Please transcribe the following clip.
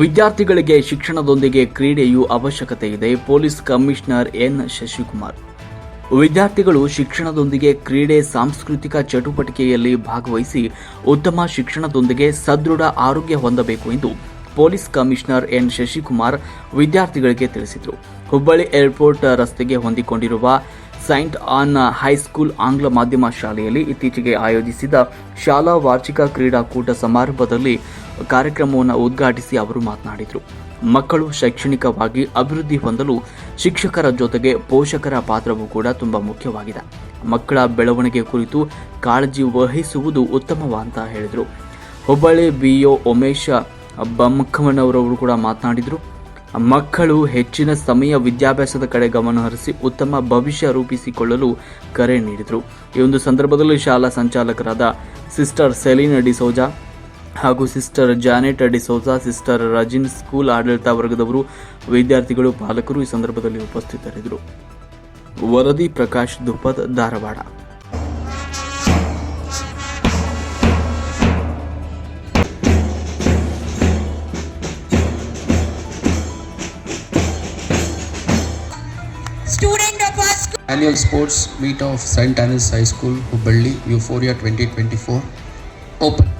ವಿದ್ಯಾರ್ಥಿಗಳಿಗೆ ಶಿಕ್ಷಣದೊಂದಿಗೆ ಕ್ರೀಡೆಯು ಅವಶ್ಯಕತೆ ಇದೆ, ಪೊಲೀಸ್ ಕಮಿಷನರ್ ಎನ್. ಶಶಿಕುಮಾರ್. ವಿದ್ಯಾರ್ಥಿಗಳು ಶಿಕ್ಷಣದೊಂದಿಗೆ ಕ್ರೀಡೆ ಸಾಂಸ್ಕೃತಿಕ ಚಟುವಟಿಕೆಯಲ್ಲಿ ಭಾಗವಹಿಸಿ ಉತ್ತಮ ಶಿಕ್ಷಣದೊಂದಿಗೆ ಸದೃಢ ಆರೋಗ್ಯ ಹೊಂದಬೇಕು ಎಂದು ಪೊಲೀಸ್ ಕಮಿಷನರ್ ಎನ್. ಶಶಿಕುಮಾರ್ ವಿದ್ಯಾರ್ಥಿಗಳಿಗೆ ತಿಳಿಸಿದರು. ಹುಬ್ಬಳ್ಳಿ ಏರ್ಪೋರ್ಟ್ ರಸ್ತೆಗೆ ಹೊಂದಿಕೊಂಡಿರುವ ಸೈಂಟ್ ಆನ್ ಹೈಸ್ಕೂಲ್ ಆಂಗ್ಲ ಮಾಧ್ಯಮ ಶಾಲೆಯಲ್ಲಿ ಇತ್ತೀಚೆಗೆ ಆಯೋಜಿಸಿದ ಶಾಲಾ ವಾರ್ಷಿಕ ಕ್ರೀಡಾಕೂಟ ಸಮಾರಂಭದಲ್ಲಿ ಕಾರ್ಯಕ್ರಮವನ್ನು ಉದ್ಘಾಟಿಸಿ ಅವರು ಮಾತನಾಡಿದರು. ಮಕ್ಕಳು ಶೈಕ್ಷಣಿಕವಾಗಿ ಅಭಿವೃದ್ಧಿ ಹೊಂದಲು ಶಿಕ್ಷಕರ ಜೊತೆಗೆ ಪೋಷಕರ ಪಾತ್ರವೂ ಕೂಡ ತುಂಬ ಮುಖ್ಯವಾಗಿದೆ. ಮಕ್ಕಳ ಬೆಳವಣಿಗೆ ಕುರಿತು ಕಾಳಜಿ ವಹಿಸುವುದು ಉತ್ತಮವ ಅಂತ ಹೇಳಿದರು. ಹುಬ್ಬಳ್ಳಿ ಬಿಒ ಉಮೇಶ ಬಮ್ಮಕ್ಕಮ್ಮನವರವರು ಕೂಡ ಮಾತನಾಡಿದರು. ಮಕ್ಕಳು ಹೆಚ್ಚಿನ ಸಮಯ ವಿದ್ಯಾಭ್ಯಾಸದ ಕಡೆ ಗಮನ ಹರಿಸಿ ಉತ್ತಮ ಭವಿಷ್ಯ ರೂಪಿಸಿಕೊಳ್ಳಲು ಕರೆ ನೀಡಿದರು. ಈ ಒಂದು ಸಂದರ್ಭದಲ್ಲಿ ಶಾಲಾ ಸಂಚಾಲಕರಾದ ಸಿಸ್ಟರ್ ಸೆಲಿನ್ ಡಿಸೋಜಾ ಹಾಗೂ sister Janet D'Souza sister Rajin school ಆಡಳಿತ ವರ್ಗದವರು, ವಿದ್ಯಾರ್ಥಿಗಳು, ಪಾಲಕರು ಈ ಸಂದರ್ಭದಲ್ಲಿ ಉಪಸ್ಥಿತರಿದ್ದರು. ವರದಿ Prakash ದುಪ್ಪದ್ Dharwad. student of our school. Annual sports meet of St. Anne's High School, Hubballi, Euphoria 2024. Open.